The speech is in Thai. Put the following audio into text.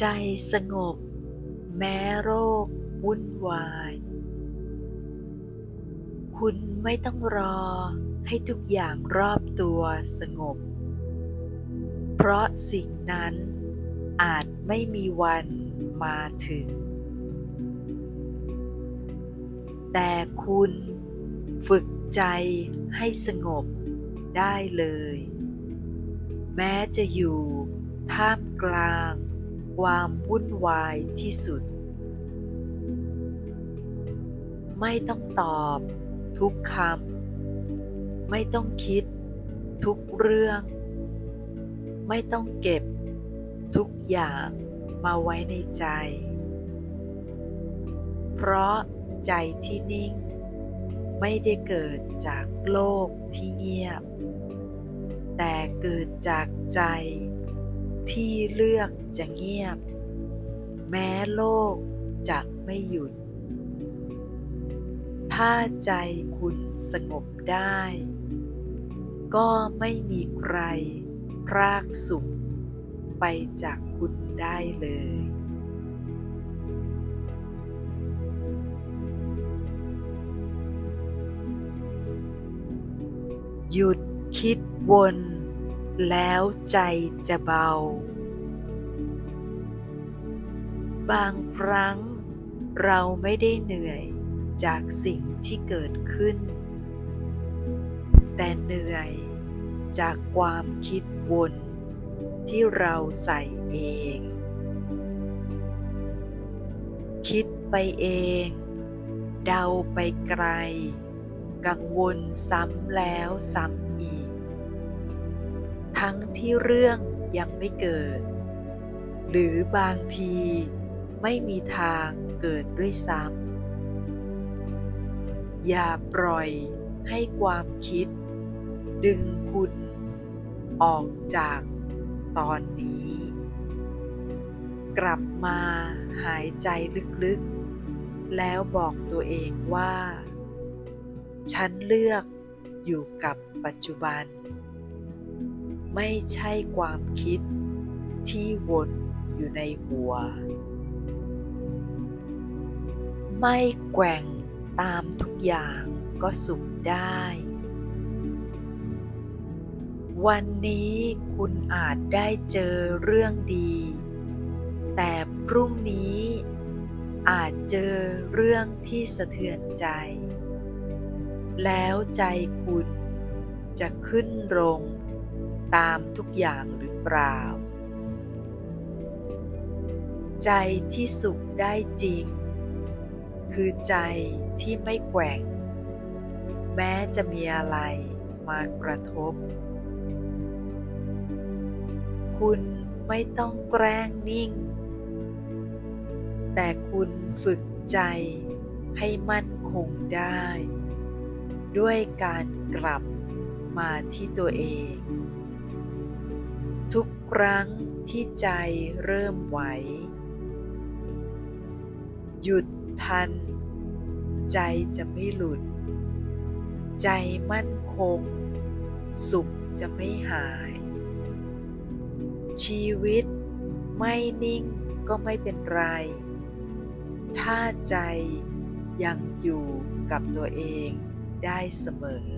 ใจสงบ แม้โรควุ่นวาย คุณไม่ต้องรอให้ทุกอย่างรอบตัวสงบ เพราะสิ่งนั้นอาจไม่มีวันมาถึง แต่คุณฝึกใจให้สงบได้เลย แม้จะอยู่ท่ามกลาง ความวุ่นวายที่สุด ไม่ต้องตอบ ทุกคำไม่ต้องคิด ทุกเรื่อง ไม่ต้องเก็บ ทุกอย่างมาไว้ในใจ เพราะใจที่นิ่ง ไม่ได้เกิดจากโลกที่เงียบ แต่เกิดจากใจ ที่เลือกจะเงียบ แม้โลกจะไม่หยุด ถ้าใจคุณสงบได้ ก็ไม่มีใครพรากสุขไปจากคุณได้เลยหยุดคิดวน แล้วใจจะเบา บางครั้งเราไม่ได้เหนื่อยจากสิ่งที่เกิดขึ้น แต่เหนื่อยจากความคิดวนที่เราใส่เอง คิดไปเอง เดาไปไกล กังวลซ้ำแล้วซ้ำ ทั้งที่เรื่องยังไม่เกิด หรือบางทีไม่มีทางเกิดด้วยซ้ำอย่าปล่อยให้ความคิด ดึงคุณออกจากตอนนี้ กลับมาหายใจลึกๆ แล้วบอกตัวเองว่า ฉันเลือกอยู่กับปัจจุบัน ไม่ใช่ความคิดที่วนอยู่ในหัว ไม่แกว่งตามทุกอย่างก็สุขได้ วันนี้คุณอาจได้เจอเรื่องดี แต่พรุ่งนี้อาจเจอเรื่องที่สะเทือนใจ แล้วใจคุณจะขึ้นลง ตามทุกอย่างหรือเปล่า ใจที่สุขได้จริง คือใจที่ไม่แกว่ง แม้จะมีอะไรมากระทบ คุณไม่ต้องแกล้งนิ่ง แต่คุณฝึกใจให้มั่นคงได้ ด้วยการกลับมาที่ตัวเอง ครั้งที่ใจเริ่มไหว หยุดทัน ใจจะไม่หลุด ใจมั่นคง สุขจะไม่หาย ชีวิตไม่นิ่งก็ไม่เป็นไร ถ้าใจยังอยู่กับตัวเองได้เสมอ